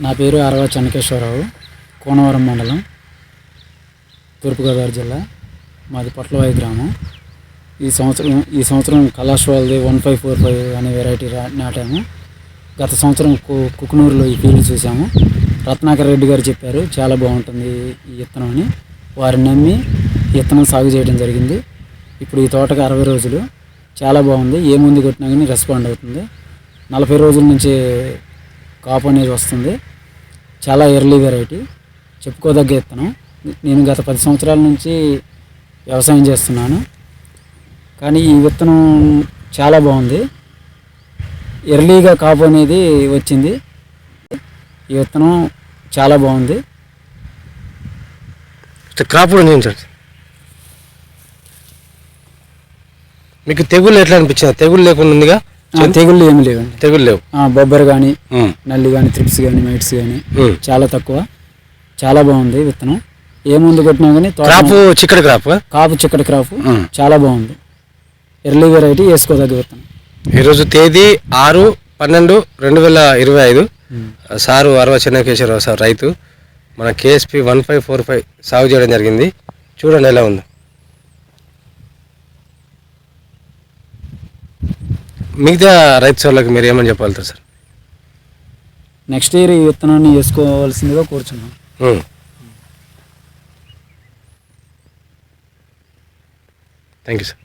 నా పేరు అరవ చెన్నకేశ్వరరావు కోనవరం మండలం తూర్పుగోదావరి జిల్లా మాది పొట్లవాయి గ్రామం. ఈ సంవత్సరం ఈ సంవత్సరం కళాశ్వాలది వన్ ఫైవ్ ఫోర్ ఫైవ్ అనే వెరైటీ రా- నాటాము. గత సంవత్సరం కు కుకునూరులో ఈ ఫీల్డ్ చూసాము. రత్నాకర్ రెడ్డి గారు చెప్పారు చాలా బాగుంటుంది ఈ విత్తనం అని. వారిని నమ్మి విత్తనం సాగు చేయడం జరిగింది. ఇప్పుడు ఈ తోటకు అరవై రోజులు. చాలా బాగుంది. ఏ ముందు కొట్టినా కానీ రెస్పాండ్ అవుతుంది. నలభై రోజుల నుంచి కాపు అనేది వస్తుంది. చాలా ఎర్లీ వెరైటీ చెప్పుకోదగ్గ విత్తనం. నేను గత పది సంవత్సరాల నుంచి వ్యవసాయం చేస్తున్నాను. కానీ ఈ విత్తనం చాలా బాగుంది. ఎర్లీగా కాపు అనేది వచ్చింది. ఈ విత్తనం చాలా బాగుంది. క్రాప్ కూడా చూపించండి మీకు తెగులు ఎట్లా అనిపించింది తెగులు లేకుండా ఉందిగా? తెగుళ్ళు ఏమి లేవండి. తెగుళ్ళు లేవు. బొబ్బర్ కానీ నల్లి కానీ త్రిప్స్ కానీ మైట్స్ కానీ. చాలా తక్కువ. చాలా బాగుంది విత్తనం. ఏ ముందు కొట్టినా కానీ క్రాప్ చిక్కడి క్రాప్? కాపు చిక్కటి క్రాప్. చాలా బాగుంది. ఎర్లీ వెరైటీ వేసుకోదగ్గ విత్తనం. ఈరోజు తేదీ ఆరు పన్నెండు రెండు వేల ఇరవై ఐదు. సారు అరవ చెన్నకేశ్వరరావు సార్ రైతు. మన KSP one five four five సాగు చేయడం జరిగింది. చూడండి ఎలా ఉంది. మిగతా రైతు సోళ్ళకి మీరు ఏమని చెప్పగలుగుతారు సార్? నెక్స్ట్ ఇయర్ ఈ విత్తనాన్ని వేసుకోవాల్సిందిగా కోరుచున్నాం. Thank you sir.